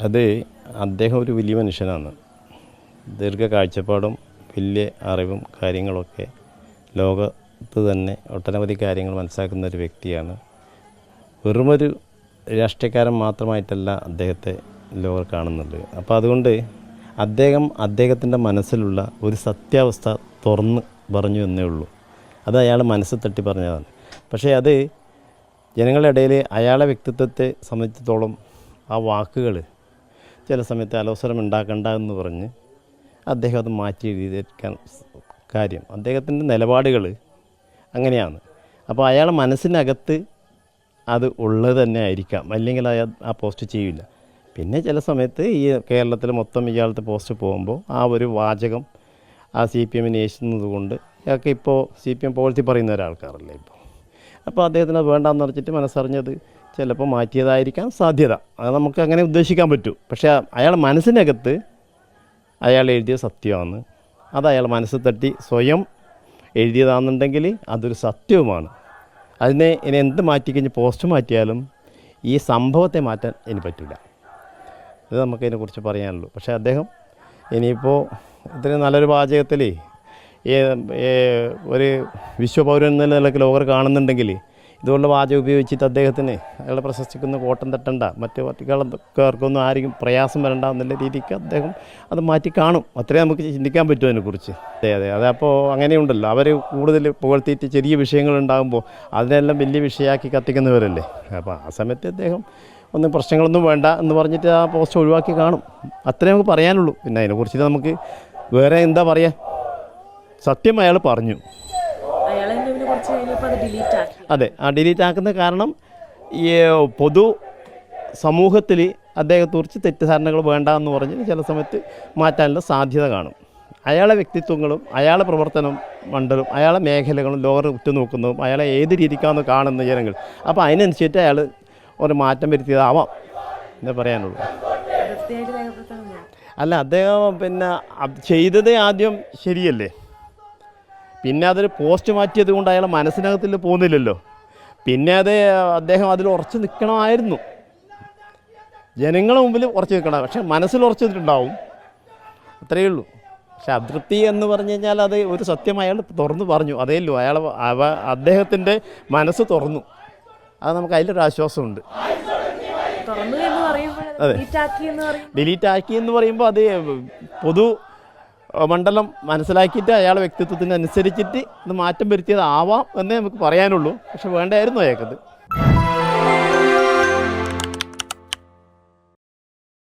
അത് അദ്ദേഹം ഒരു വലിയ മനുഷ്യനാണ്. ദീർഘ കാഴ്ചപ്പാടും വലിയ അറിവും കാര്യങ്ങളൊക്കെ ലോകത്ത് തന്നെ ഒട്ടനവധി കാര്യങ്ങൾ മനസ്സിലാക്കുന്ന ഒരു വ്യക്തിയാണ്. വെറുമൊരു രാഷ്ട്രീയക്കാരൻ മാത്രമായിട്ടല്ല അദ്ദേഹത്തെ ലോകർ കാണുന്നുണ്ട്. അപ്പോൾ അതുകൊണ്ട് അദ്ദേഹം അദ്ദേഹത്തിന്റെ മനസ്സിലുള്ള ഒരു സത്യാവസ്ഥ തുറന്ന് പറഞ്ഞു എന്നേ ഉള്ളൂ. അത് അയാൾ മനസ്സ് തട്ടി പറഞ്ഞതാണ്. പക്ഷേ അത് ജനങ്ങളുടെ ഇടയിൽ അയാളെ വ്യക്തിത്വത്തെ സംബന്ധിച്ചിടത്തോളം ആ വാക്കുകൾ ചില സമയത്ത് അലോസരം ഉണ്ടാക്കണ്ട എന്ന് പറഞ്ഞ് അദ്ദേഹം അത് മാറ്റി എഴുതിയിരിക്കാൻ കാര്യം. അദ്ദേഹത്തിന്റെ നിലപാടുകൾ അങ്ങനെയാണ്. അപ്പോൾ അയാൾ മനസ്സിനകത്ത് അത് ഉള്ളത് തന്നെ ആയിരിക്കാം. അല്ലെങ്കിൽ അയാൾ ആ പോസ്റ്റ് ചെയ്യില്ല. പിന്നെ ചില സമയത്ത് ഈ കേരളത്തിൽ മൊത്തം ഇയാളത്തെ പോസ്റ്റ് പോകുമ്പോൾ ആ ഒരു വാചകം ആ സി പി എമ്മിന് ഏശുന്നത് കൊണ്ട് ഇയാൾക്ക് ഇപ്പോൾ സി പി എം പോളിസി പറയുന്ന ഒരാൾക്കാരല്ലേ ഇപ്പോൾ. അപ്പോൾ അദ്ദേഹത്തിന് അത് വേണ്ടാന്ന് പറഞ്ഞിട്ട് മനസ്സറിഞ്ഞത് ചിലപ്പോൾ മാറ്റിയതായിരിക്കാം സാധ്യത. അത് നമുക്ക് അങ്ങനെ ഉദ്ദേശിക്കാൻ പറ്റൂ. പക്ഷേ അയാൾ മനസ്സിനകത്ത് അയാൾ എഴുതിയ സത്യമാണ്. അത് അയാൾ മനസ്സ് തട്ടി സ്വയം എഴുതിയതാണെന്നുണ്ടെങ്കിൽ അതൊരു സത്യവുമാണ്. അതിനെ ഇനി എന്ത് മാറ്റിക്കഴിഞ്ഞ് പോസ്റ്റ് മാറ്റിയാലും ഈ സംഭവത്തെ മാറ്റാൻ ഇനി പറ്റില്ല ഇത് നമുക്കതിനെക്കുറിച്ച് പറയാനുള്ളൂ. പക്ഷേ അദ്ദേഹം ഇനിയിപ്പോൾ ഇത്രയും നല്ലൊരു പാചകത്തിൽ ഒരു വിശ്വപൗരൻ എന്ന നിലയ്ക്ക് ലോകർ കാണുന്നുണ്ടെങ്കിൽ ഇതുപോലുള്ള വാചകം ഉപയോഗിച്ചിട്ട് അദ്ദേഹത്തിന് അയാളെ പ്രശസ്തിക്കുന്ന കോട്ടം തട്ടണ്ട. മറ്റു പാർട്ടിക്കാർക്കൊന്നും ആരെയും പ്രയാസം വരണ്ട എന്നുള്ള രീതിക്ക് അദ്ദേഹം അത് മാറ്റി കാണും. അത്രേ നമുക്ക് ചിന്തിക്കാൻ പറ്റും അതിനെക്കുറിച്ച്. അതെ അതെ. അതെ അപ്പോൾ അങ്ങനെയുണ്ടല്ലോ. അവർ കൂടുതൽ പുകഴ്ത്തിയിട്ട് ചെറിയ വിഷയങ്ങൾ ഉണ്ടാകുമ്പോൾ അതിനെല്ലാം വലിയ വിഷയമാക്കി കത്തിക്കുന്നവരല്ലേ? അപ്പോൾ ആ സമയത്ത് അദ്ദേഹം ഒന്നും പ്രശ്നങ്ങളൊന്നും വേണ്ട എന്ന് പറഞ്ഞിട്ട് ആ പോസ്റ്റ് ഒഴിവാക്കി കാണും. അത്രേ നമുക്ക് പറയാനുള്ളൂ. പിന്നെ അതിനെക്കുറിച്ചിട്ട് നമുക്ക് വേറെ എന്താ പറയുക സത്യം അയാൾ പറഞ്ഞു. കുറച്ച് കഴിഞ്ഞപ്പോൾ അത് ഡിലീറ്റ് ആക്കി. അതെ ആ ഡിലീറ്റ് ആക്കുന്ന കാരണം ഈ പൊതു സമൂഹത്തിൽ അദ്ദേഹത്തെക്കുറിച്ച് തെറ്റിദ്ധാരണകൾ വേണ്ട എന്ന് പറഞ്ഞ് ചില സമയത്ത് മാറ്റാനുള്ള സാധ്യത കാണും. അയാളെ വ്യക്തിത്വങ്ങളും അയാളെ പ്രവർത്തനം മണ്ഡലം അയാളെ മേഖലകളും ലോകർ ഉറ്റുനോക്കുന്നതും അയാളെ ഏത് രീതിക്കാണെന്ന് കാണുന്ന ജനങ്ങൾ അപ്പോൾ അതിനനുസരിച്ച് അയാൾ ഒരു മാറ്റം വരുത്തിയതാവാം എന്നേ പറയാനുള്ളൂ. അല്ല അദ്ദേഹം പിന്നെ ചെയ്തത് ആദ്യം ശരിയല്ലേ? പിന്നെ അതൊരു പോസ്റ്റ് മാറ്റിയത് കൊണ്ട് അയാൾ മനസ്സിനകത്തിൽ പോകുന്നില്ലല്ലോ. പിന്നെ അത് അദ്ദേഹം അതിൽ ഉറച്ചു നിൽക്കണമായിരുന്നു. ജനങ്ങളുടെ മുമ്പിൽ ഉറച്ചു നിൽക്കണം. പക്ഷെ മനസ്സിൽ ഉറച്ചു നിന്നിട്ടുണ്ടാവും. അത്രയേ ഉള്ളൂ. പക്ഷെ അതൃപ്തി എന്ന് പറഞ്ഞു കഴിഞ്ഞാൽ അത് ഒരു സത്യം അയാൾ തുറന്നു പറഞ്ഞു. അതേ ഉള്ളൂ. അയാൾ അവ അദ്ദേഹത്തിന്റെ മനസ്സ് തുറന്നു. അത് നമുക്ക് അതിലൊരു ആശ്വാസമുണ്ട്. തുറന്നു എന്ന് പറയുമ്പോൾ ഡിലീറ്റ് ആക്കി എന്ന് പറയുമ്പോൾ അത് പൊതു മണ്ഡലം മനസ്സിലാക്കിയിട്ട് അയാളെ വ്യക്തിത്വത്തിന് അനുസരിച്ചിട്ട് ഇത് മാറ്റം വരുത്തിയതാവാം എന്നേ നമുക്ക് പറയാനുള്ളൂ. പക്ഷെ വേണ്ടായിരുന്നു അയാൾക്കത്.